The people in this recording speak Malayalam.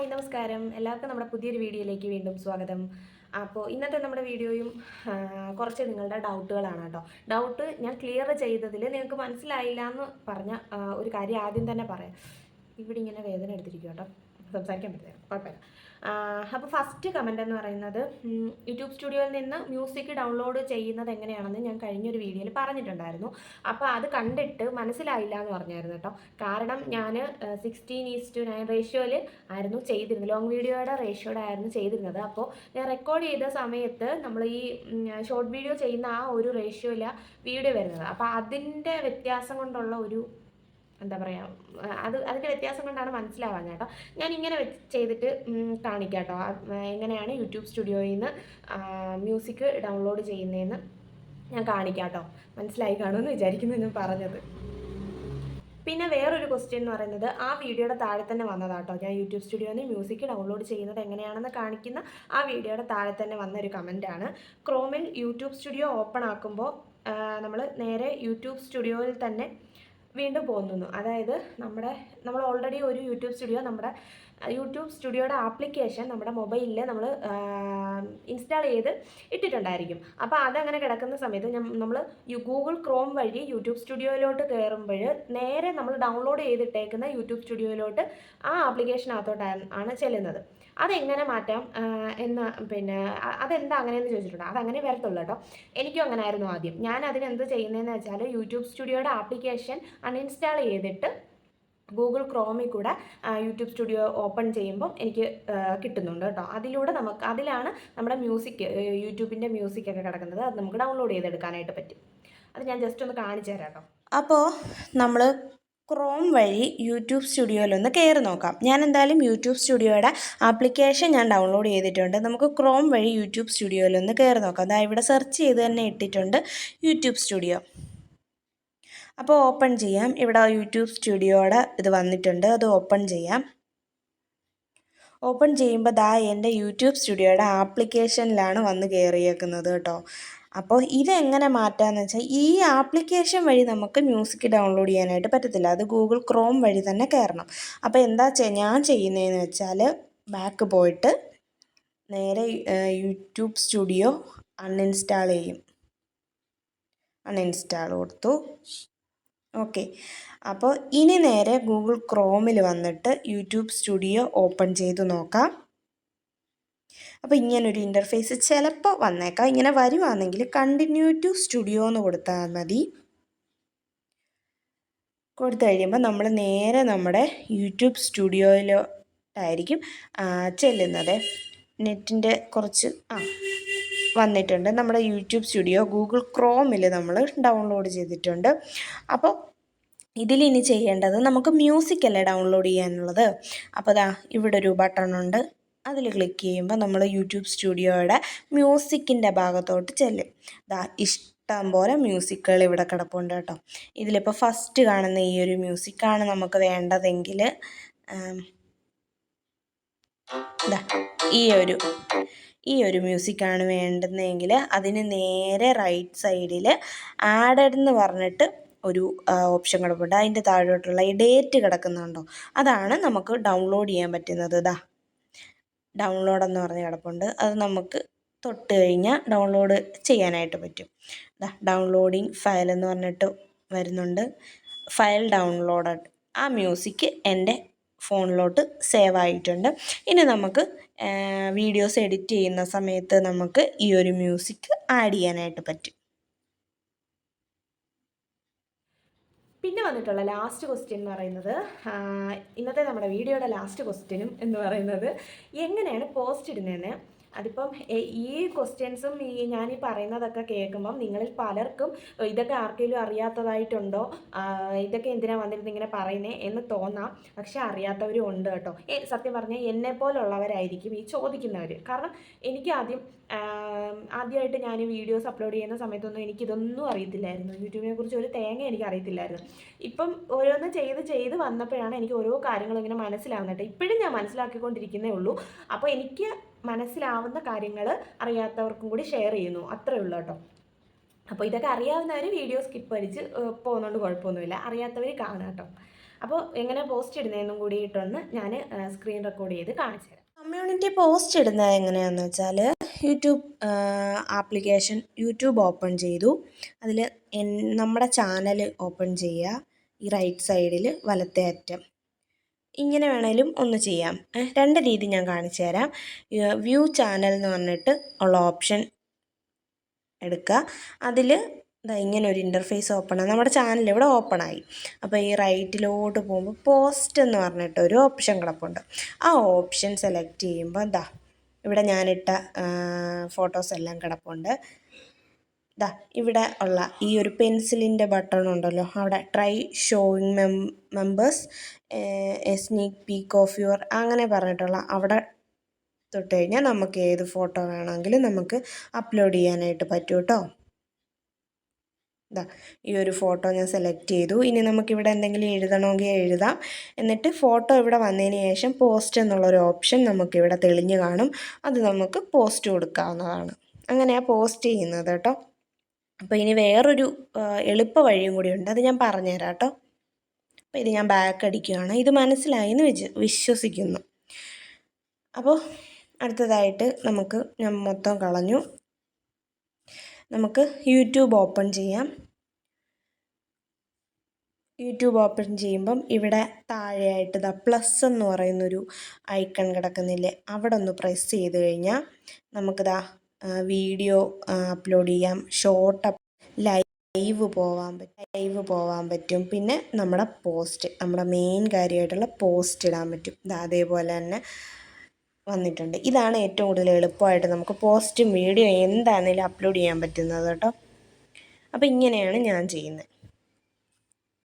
ഹായ് നമസ്കാരം. എല്ലാവർക്കും നമ്മുടെ പുതിയൊരു വീഡിയോയിലേക്ക് വീണ്ടും സ്വാഗതം. അപ്പോൾ ഇന്നത്തെ നമ്മുടെ വീഡിയോയും കുറച്ച് നിങ്ങളുടെ ഡൗട്ടുകളാണ് കേട്ടോ. ഡൗട്ട് ഞാൻ ക്ലിയർ ചെയ്തതിൽ നിങ്ങൾക്ക് മനസ്സിലായില്ല എന്ന് പറഞ്ഞ ഒരു കാര്യം ആദ്യം തന്നെ പറയാം. ഇവിടെ ഇങ്ങനെ വേദന എടുത്തിരിക്കും കേട്ടോ. സംസാരിക്കാൻ പറ്റില്ല. കുഴപ്പമില്ല. അപ്പോൾ ഫസ്റ്റ് കമന്റ് എന്ന് പറയുന്നത് യൂട്യൂബ് സ്റ്റുഡിയോയിൽ നിന്ന് മ്യൂസിക് ഡൗൺലോഡ് ചെയ്യുന്നത് എങ്ങനെയാണെന്ന് ഞാൻ കഴിഞ്ഞൊരു വീഡിയോയിൽ പറഞ്ഞിട്ടുണ്ടായിരുന്നു. അപ്പോൾ അത് കണ്ടിട്ട് മനസ്സിലായില്ല എന്ന് പറഞ്ഞായിരുന്നു കേട്ടോ. കാരണം ഞാൻ സിക്സ്റ്റീൻ ഈസ് ടു നയൻ റേഷ്യോയിൽ ആയിരുന്നു ചെയ്തിരുന്നത്. ലോങ് വീഡിയോയുടെ റേഷ്യോയുടെ ആയിരുന്നു ചെയ്തിരുന്നത്. അപ്പോൾ ഞാൻ റെക്കോർഡ് ചെയ്ത സമയത്ത് നമ്മൾ ഈ ഷോർട്ട് വീഡിയോ ചെയ്യുന്ന ആ ഒരു റേഷ്യോയിലാണ് വീഡിയോ വരുന്നത്. അപ്പോൾ അതിന്റെ വ്യത്യാസം കൊണ്ടുള്ള ഒരു എന്താ പറയുക അത് അതിന്റെ വ്യത്യാസം കൊണ്ടാണ് മനസ്സിലാവാൻ കേട്ടോ. ഞാൻ ഇങ്ങനെ വെച്ച് ചെയ്തിട്ട് കാണിക്കാം കേട്ടോ എങ്ങനെയാണ് യൂട്യൂബ് സ്റ്റുഡിയോയിൽ നിന്ന് മ്യൂസിക് ഡൗൺലോഡ് ചെയ്യുന്നതെന്ന് ഞാൻ കാണിക്കാം കേട്ടോ മനസ്സിലായി കാണുമെന്ന് വിചാരിക്കുന്നു ഞാൻ പറഞ്ഞത്. പിന്നെ വേറൊരു ക്വസ്റ്റ്യൻ എന്ന് പറയുന്നത് ആ വീഡിയോയുടെ താഴെ തന്നെ വന്നതാട്ടോ. ഞാൻ യൂട്യൂബ് സ്റ്റുഡിയോയിൽ നിന്ന് മ്യൂസിക് ഡൗൺലോഡ് ചെയ്യുന്നത് എങ്ങനെയാണെന്ന് കാണിക്കുന്ന ആ വീഡിയോയുടെ താഴെ തന്നെ വന്ന ഒരു കമന്റാണ് ക്രോമിൽ യൂട്യൂബ് സ്റ്റുഡിയോ ഓപ്പൺ ആക്കുമ്പോൾ നമ്മൾ നേരെ യൂട്യൂബ് സ്റ്റുഡിയോയിൽ തന്നെ വീണ്ടും പോകുന്നു. അതായത് നമ്മുടെ നമ്മൾ ഓൾറെഡി ഒരു യൂട്യൂബ് സ്റ്റുഡിയോ നമ്മുടെ യൂട്യൂബ് സ്റ്റുഡിയോയുടെ ആപ്ലിക്കേഷൻ നമ്മുടെ മൊബൈലിൽ നമ്മൾ ഇൻസ്റ്റാൾ ചെയ്ത് ഇട്ടിട്ടുണ്ടായിരിക്കും. അപ്പോൾ അതങ്ങനെ കിടക്കുന്ന സമയത്ത് നമ്മൾ ഗൂഗിൾ ക്രോം വഴി യൂട്യൂബ് സ്റ്റുഡിയോയിലോട്ട് കയറുമ്പോൾ നേരെ നമ്മൾ ഡൗൺലോഡ് ചെയ്തിട്ടേക്കുന്ന യൂട്യൂബ് സ്റ്റുഡിയോയിലോട്ട് ആ ആപ്ലിക്കേഷനകത്തോട്ടാണ് ആണ് ചെല്ലുന്നത്. അതെങ്ങനെ മാറ്റാം എന്ന് പിന്നെ അതെന്താ അങ്ങനെയെന്ന് ചോദിച്ചിട്ടുണ്ട്. അതങ്ങനെ വരത്തുള്ളൂ കേട്ടോ. എനിക്കും അങ്ങനെ ആയിരുന്നു ആദ്യം. ഞാൻ അതിനെന്ത് ചെയ്യുന്നതെന്ന് വെച്ചാൽ യൂട്യൂബ് സ്റ്റുഡിയോയുടെ ആപ്ലിക്കേഷൻ അൺഇൻസ്റ്റാൾ ചെയ്തിട്ട് ഗൂഗിൾ ക്രോമിൽ കൂടെ യൂട്യൂബ് സ്റ്റുഡിയോ ഓപ്പൺ ചെയ്യുമ്പം എനിക്ക് കിട്ടുന്നുണ്ട് കേട്ടോ. അതിലൂടെ നമുക്ക് അതിലാണ് നമ്മുടെ മ്യൂസിക് യൂട്യൂബിന്റെ മ്യൂസിക് ഒക്കെ കിടക്കുന്നത്. അത് നമുക്ക് ഡൗൺലോഡ് ചെയ്തെടുക്കാനായിട്ട് പറ്റും. അത് ഞാൻ ജസ്റ്റ് ഒന്ന് കാണിച്ചു തരാം കേട്ടോ. അപ്പോൾ നമ്മൾ ക്രോം വഴി യൂട്യൂബ് സ്റ്റുഡിയോയിലൊന്ന് കയറി നോക്കാം. ഞാൻ എന്തായാലും യൂട്യൂബ് സ്റ്റുഡിയോയുടെ ആപ്ലിക്കേഷൻ ഞാൻ ഡൗൺലോഡ് ചെയ്തിട്ടുണ്ട്. നമുക്ക് ക്രോം വഴി യൂട്യൂബ് സ്റ്റുഡിയോയിലൊന്ന് കയറി നോക്കാം. അതായത് ഇവിടെ സെർച്ച് ചെയ്ത് തന്നെ ഇട്ടിട്ടുണ്ട് യൂട്യൂബ് സ്റ്റുഡിയോ അപ്പോൾ ഓപ്പൺ ചെയ്യാം. ഇവിടെ യൂട്യൂബ് സ്റ്റുഡിയോയുടെ ഇത് വന്നിട്ടുണ്ട്. അത് ഓപ്പൺ ചെയ്യാം. ഓപ്പൺ ചെയ്യുമ്പോൾ ദാ എന്റെ യൂട്യൂബ് സ്റ്റുഡിയോയുടെ ആപ്ലിക്കേഷനിലാണ് വന്ന് കയറിയേക്കുന്നത് കേട്ടോ. അപ്പോൾ ഇതെങ്ങനെ മാറ്റാമെന്ന് വെച്ചാൽ ഈ ആപ്ലിക്കേഷൻ വഴി നമുക്ക് മ്യൂസിക് ഡൗൺലോഡ് ചെയ്യാനായിട്ട് പറ്റത്തില്ല. അത് ഗൂഗിൾ ക്രോം വഴി തന്നെ കയറണം. അപ്പോൾ എന്താ ഞാൻ ചെയ്യുന്നതെന്ന് വെച്ചാൽ ബാക്ക് പോയിട്ട് നേരെ യൂട്യൂബ് സ്റ്റുഡിയോ അൺഇൻസ്റ്റാൾ ചെയ്യും. അൺഇൻസ്റ്റാൾ കൊടുത്തു. ഓക്കെ. അപ്പോൾ ഇനി നേരെ ഗൂഗിൾ ക്രോമിൽ വന്നിട്ട് യൂട്യൂബ് സ്റ്റുഡിയോ ഓപ്പൺ ചെയ്ത് നോക്കാം. അപ്പോൾ ഇങ്ങനൊരു ഇന്റർഫേസ് ചിലപ്പോൾ വന്നേക്കാം. ഇങ്ങനെ വരുവാണെങ്കിൽ കണ്ടിന്യൂ ടു സ്റ്റുഡിയോ എന്ന് കൊടുത്താൽ മതി. കൊടുത്തു കഴിയുമ്പോൾ നമ്മൾ നേരെ നമ്മുടെ യൂട്യൂബ് സ്റ്റുഡിയോയിലോട്ടായിരിക്കും ചെല്ലുന്നത്. നെറ്റിന്റെ കുറച്ച് ആ വന്നിട്ടുണ്ട്. നമ്മുടെ യൂട്യൂബ് സ്റ്റുഡിയോ ഗൂഗിൾ ക്രോമിൽ നമ്മൾ ഡൗൺലോഡ് ചെയ്തിട്ടുണ്ട്. അപ്പോൾ ഇതിലിനി ചെയ്യേണ്ടത് നമുക്ക് മ്യൂസിക് അല്ലേ ഡൗൺലോഡ് ചെയ്യാനുള്ളത്? അപ്പോൾ ദാ ഇവിടെ ഒരു ബട്ടൺ ഉണ്ട്. അതിൽ ക്ലിക്ക് ചെയ്യുമ്പോൾ നമ്മൾ യൂട്യൂബ് സ്റ്റുഡിയോയുടെ മ്യൂസിക്കിന്റെ ഭാഗത്തോട്ട് ചെല്ലും. ദാ ഇഷ്ടം പോലെ മ്യൂസിക്കുകൾ ഇവിടെ കിടപ്പുണ്ട് കേട്ടോ. ഇതിലിപ്പോൾ ഫസ്റ്റ് കാണുന്ന ഈ ഒരു മ്യൂസിക്കാണ് നമുക്ക് വേണ്ടതെങ്കിൽ ഈ ഒരു ഈ ഒരു മ്യൂസിക്കാണ് വേണ്ടുന്നതെങ്കിൽ അതിന് നേരെ റൈറ്റ് സൈഡിൽ ആഡഡ് എന്ന് പറഞ്ഞിട്ട് ഒരു ഓപ്ഷൻ കിടപ്പുണ്ട് അതിന്റെ താഴോട്ടുള്ള ഈ ഡേറ്റ് കിടക്കുന്നുണ്ടോ? അതാണ് നമുക്ക് ഡൗൺലോഡ് ചെയ്യാൻ പറ്റുന്നത്. ഇതാ ഡൗൺലോഡ് എന്ന് പറഞ്ഞ കിടപ്പുണ്ട്. അത് നമുക്ക് തൊട്ട് കഴിഞ്ഞാൽ ഡൗൺലോഡ് ചെയ്യാനായിട്ട് പറ്റും. ദാ ഡൗൺലോഡിങ് ഫയൽ എന്ന് പറഞ്ഞിട്ട് വരുന്നുണ്ട്. File download. ആ മ്യൂസിക് എന്റെ ഫോണിലോട്ട് സേവ് ആയിട്ടുണ്ട് ഇനി നമുക്ക് വീഡിയോസ് എഡിറ്റ് ചെയ്യുന്ന സമയത്ത് നമുക്ക് ഈ ഒരു മ്യൂസിക് ആഡ് ചെയ്യാനായിട്ട് പറ്റും. പിന്നെ വന്നിട്ടുള്ള ലാസ്റ്റ് ക്വസ്റ്റ്യൻ എന്ന് പറയുന്നത് ഇന്നത്തെ നമ്മുടെ വീഡിയോയുടെ ലാസ്റ്റ് ക്വസ്റ്റ്യനും എന്ന് പറയുന്നത് എങ്ങനെയാണ് പോസ്റ്റ് ഇടുന്നതെന്ന് അതിപ്പം ഈ ക്വസ്റ്റ്യൻസും ഈ ഞാൻ ഈ പറയുന്നതൊക്കെ കേൾക്കുമ്പം നിങ്ങളിൽ പലർക്കും ഇതൊക്കെ ആർക്കെങ്കിലും അറിയാത്തതായിട്ടുണ്ടോ? ഇതൊക്കെ എന്തിനാണ് വന്നിരുന്ന് ഇങ്ങനെ പറയുന്നേ എന്ന് തോന്നാം. പക്ഷെ അറിയാത്തവരും ഉണ്ട് കേട്ടോ. ഏ, സത്യം പറഞ്ഞാൽ എന്നെ പോലുള്ളവരായിരിക്കും ഈ ചോദിക്കുന്നവർ കാരണം എനിക്ക് ആദ്യം ആദ്യമായിട്ട് ഞാൻ വീഡിയോസ് അപ്ലോഡ് ചെയ്യുന്ന സമയത്തൊന്നും എനിക്കിതൊന്നും അറിയത്തില്ലായിരുന്നു. യൂട്യൂബിനെ കുറിച്ച് ഒരു തേങ്ങ എനിക്ക് അറിയത്തില്ലായിരുന്നു ഇപ്പം ഓരോന്ന് ചെയ്ത് ചെയ്ത് വന്നപ്പോഴാണ് എനിക്ക് ഓരോ കാര്യങ്ങളും ഇങ്ങനെ മനസ്സിലാവുന്നത് ഇപ്പോഴും ഞാൻ മനസ്സിലാക്കിക്കൊണ്ടിരിക്കുന്നേ ഉള്ളൂ. അപ്പോൾ എനിക്ക് മനസ്സിലാവുന്ന കാര്യങ്ങൾ അറിയാത്തവർക്കും കൂടി ഷെയർ ചെയ്യുന്നു. അത്രയേ ഉള്ളൂ കേട്ടോ. അപ്പോൾ ഇതൊക്കെ അറിയാവുന്നവർ വീഡിയോ സ്കിപ്പ് അടിച്ച് പോകുന്നതുകൊണ്ട് കുഴപ്പമൊന്നുമില്ല. അറിയാത്തവർ കാണാം കേട്ടോ. അപ്പോൾ എങ്ങനെ പോസ്റ്റ് ഇടുന്നതെന്നും കൂടിയിട്ടൊന്ന് ഞാൻ സ്ക്രീൻ റെക്കോർഡ് ചെയ്ത് കാണിച്ചു തരാം. കമ്മ്യൂണിറ്റി പോസ്റ്റ് ഇടുന്നത് എങ്ങനെയാണെന്ന് വെച്ചാൽ യൂട്യൂബ് ആപ്ലിക്കേഷൻ യൂട്യൂബ് ഓപ്പൺ ചെയ്തു. അതിൽ നമ്മുടെ ചാനൽ ഓപ്പൺ ചെയ്യുക. ഈ റൈറ്റ് സൈഡിൽ വലത്തേ അറ്റം. ഇങ്ങനെ വേണേലും ഒന്ന് ചെയ്യാം. രണ്ട് രീതി ഞാൻ കാണിച്ചു തരാം. വ്യൂ ചാനൽ എന്ന് പറഞ്ഞിട്ട് ഉള്ള ഓപ്ഷൻ എടുക്കുക. അതിൽ ഇതാ ഇങ്ങനെ ഒരു ഇന്റർഫേസ് ഓപ്പൺ ആണ് നമ്മുടെ ചാനൽ ഇവിടെ ഓപ്പൺ ആയി. അപ്പോൾ ഈ റൈറ്റിലോട്ട് പോകുമ്പോൾ പോസ്റ്റ് എന്ന് പറഞ്ഞിട്ട് ഒരു ഓപ്ഷൻ കിടപ്പുണ്ട്. ആ ഓപ്ഷൻ സെലക്ട് ചെയ്യുമ്പോൾ ദാ ഇവിടെ ഞാനിട്ട ഫോട്ടോസ് എല്ലാം കിടപ്പുണ്ട്. ദാ ഇവിടെ ഉള്ള ഈ ഒരു പെൻസിലിന്റെ ബട്ടൺ ഉണ്ടല്ലോ അവിടെ try showing Main members a sneak peek of your അങ്ങനെ പറഞ്ഞിട്ടുള്ള അവിടെ തൊട്ട് കഴിഞ്ഞാൽ നമുക്ക് ഏത് ഫോട്ടോ വേണമെങ്കിലും നമുക്ക് അപ്ലോഡ് ചെയ്യാനായിട്ട് പറ്റും കേട്ടോ ഈ ഒരു ഫോട്ടോ ഞാൻ സെലക്ട് ചെയ്തു. ഇനി നമുക്കിവിടെ എന്തെങ്കിലും എഴുതണമെങ്കിൽ എഴുതാം. എന്നിട്ട് ഫോട്ടോ ഇവിടെ വന്നതിന് ശേഷം പോസ്റ്റ് എന്നുള്ളൊരു ഓപ്ഷൻ നമുക്കിവിടെ തെളിഞ്ഞ് കാണും. അത് നമുക്ക് പോസ്റ്റ് കൊടുക്കാവുന്നതാണ്. അങ്ങനെയാണ് പോസ്റ്റ് ചെയ്യുന്നത് കേട്ടോ അപ്പോൾ ഇനി വേറൊരു എളുപ്പ വഴിയും കൂടിയുണ്ട് അത് ഞാൻ പറഞ്ഞുതരാം കേട്ടോ അപ്പോൾ ഇത് ഞാൻ ബാക്ക് അടിക്കുകയാണ്. ഇത് മനസ്സിലായി എന്ന് വിച വിശ്വസിക്കുന്നു. അപ്പോൾ അടുത്തതായിട്ട് നമുക്ക് ഞാൻ മൊത്തം കളഞ്ഞു. നമുക്ക് യൂട്യൂബ് ഓപ്പൺ ചെയ്യാം. യൂട്യൂബ് ഓപ്പൺ ചെയ്യുമ്പം ഇവിടെ താഴെയായിട്ട് ദ പ്ലസ് എന്ന് പറയുന്നൊരു ഐക്കൺ കിടക്കുന്നില്ലേ? അവിടെ ഒന്ന് പ്രസ് ചെയ്ത് കഴിഞ്ഞാൽ നമുക്കിതാ വീഡിയോ അപ്ലോഡ് ചെയ്യാം. ഷോർട്ട് ലൈവ് പോവാൻ പറ്റും ലൈവ് പോവാൻ പറ്റും. പിന്നെ നമ്മുടെ പോസ്റ്റ് നമ്മുടെ മെയിൻ കാര്യമായിട്ടുള്ള പോസ്റ്റ് ഇടാൻ പറ്റും. അതേപോലെ തന്നെ വന്നിട്ടുണ്ട്. ഇതാണ് ഏറ്റവും കൂടുതൽ എളുപ്പമായിട്ട് നമുക്ക് പോസ്റ്റും വീഡിയോ എന്താണെങ്കിലും അപ്ലോഡ് ചെയ്യാൻ പറ്റുന്നത് കേട്ടോ. അപ്പോൾ ഇങ്ങനെയാണ് ഞാൻ ചെയ്യുന്നത്.